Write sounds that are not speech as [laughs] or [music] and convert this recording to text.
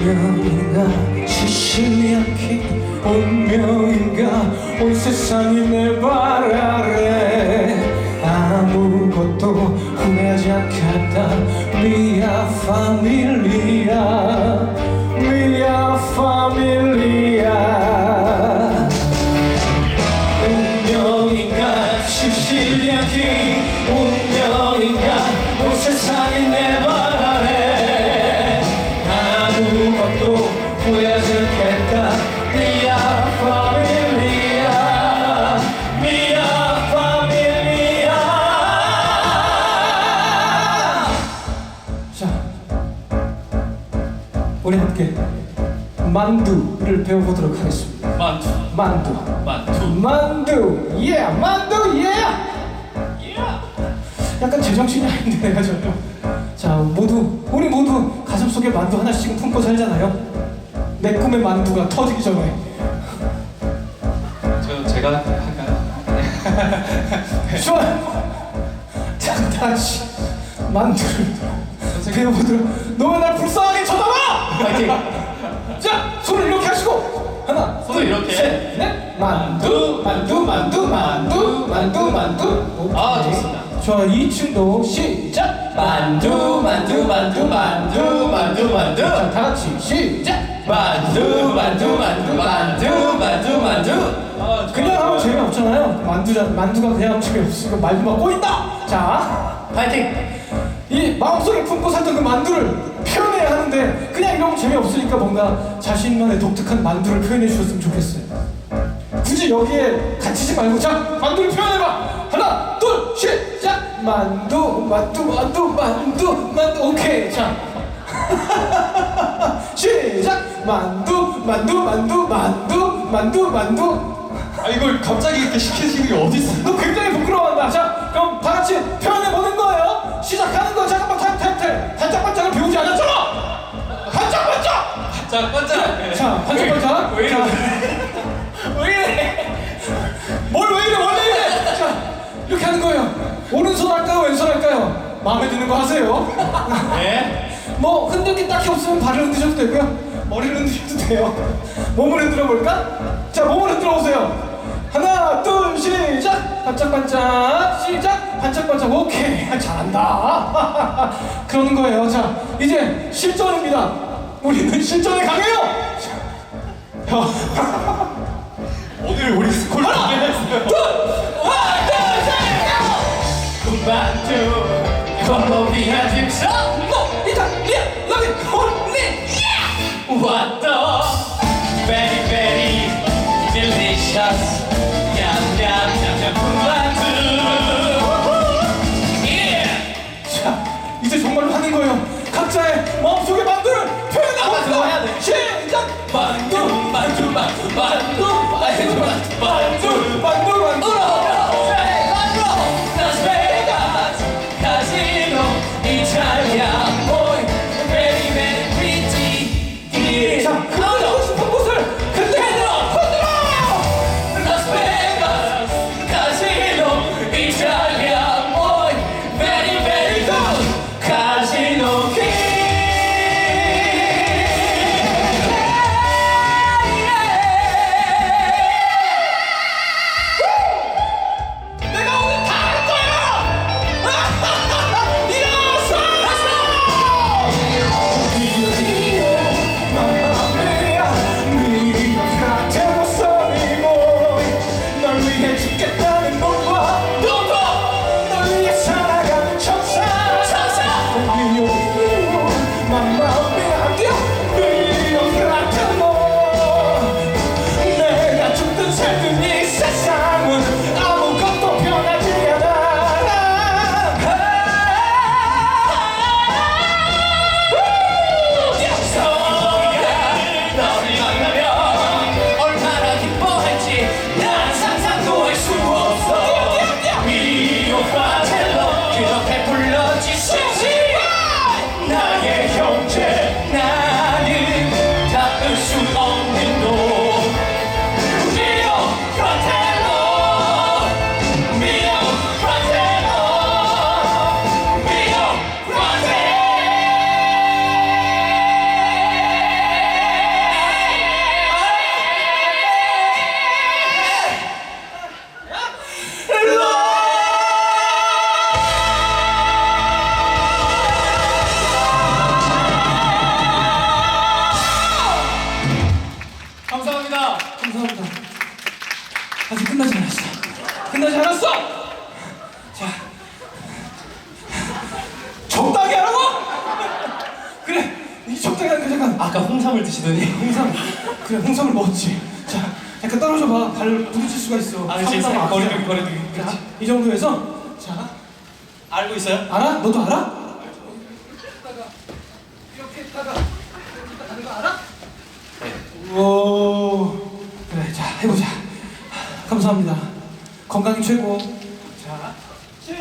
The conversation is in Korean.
운명인가? 시시약히 운명인가? 온 세상이 내 발 아래 아무것도 후회하지 않겠다. 미아 파밀리아 우리 함께 만두를 배워보도록 하겠습니다. 만두. 만두. 만두. 만두. 예 만두 예 약간 제정신이 아닌데 내가 전혀 자 모두 우리 모두 가슴 속에 만두 하나씩은 품고 살잖아요 내 꿈의 만두가 터지기 전에. 저 제가 할까요? 좋아요 자 다시 만두를 배워보도록. 너왜 날 불쌍하게 쳐다봐! 파이팅! 자 손을 이렇게 하시고. 하나 손을 이렇게? 셋 넷. 만두 만두 만두 만두 만두 만두. 아, 오케이. 좋습니다. 좋아 2층도 시작. 만두 만두 만두 만두 만두 만두. 자 다 같이 시작 만두 만두 만두 만두 만두 만두. 아, 그냥 하면 재미없잖아요. 만두자 만두가 그냥 재미없으니까 말두가 꼬인다! 자 파이팅! 이 마음속에 품고 살던 그 만두를 표현해야 하는데 그냥 이러면 재미없으니까 뭔가 자신만의 독특한 만두를 표현해 주셨으면 좋겠어요. 굳이 여기에 갇히지 말고 자 만두를 표현해봐! 하나 둘 시작 만두 만두 만두 만두 만두. 오케이 자. [laughs] 시작 만두 만두 만두 만두 만두 만두. 아 이걸 갑자기 이렇게 시키시는 게 어디 있어? 너 굉장히 부끄러워한다. 자 그럼 다 같이 표현해 보는 거예요. 시작하는 거. 잠깐만 타임 반짝반짝을 배우지 않았잖아 반짝반짝 자 반짝. 자 반짝반짝. 왜 이래? 자, 왜 이래? 뭘왜 이래? 원래 이래? 자 이렇게 하는 거예요. 오른손 할까요? 왼손 할까요? 마음에 드는 거 하세요. 네. 뭐 흔들 게 딱히 없으면 발을 흔드셔도 되고요 머리를 흔드셔도 돼요. [laughs] 몸을 흔들어 볼까? 자 몸을 흔들어 보세요. 하나 둘 시작! 반짝반짝 시작! 반짝반짝 오케이. 아, 잘한다. [laughs] 그러는 거예요. 자 이제 실전입니다. 우리는 실전에 강해요! 자, [laughs] 오늘 우리 스콜 하나 감사합니다. 감사합니다. 아직 끝나지 않았어. 끝나지 않았어! 자. 적당히 하라고! 그래, 이 적당히 하는 거 잠깐. 아까 홍삼을 드시더니. 홍삼. 그래, 홍삼을 먹었지. 자, 약간 떨어져봐. 발 부딪힐 수가 있어. 아, 그렇지. 삼삼 거리두기, 거리두기. 자, 이 정도에서. 자, 알고 있어요? 알아? 너도 알아? 이렇게 했다가 이렇게 했다가 하는 거 알아? 오. 해보자. 감사합니다. 건강이 최고. 자, 시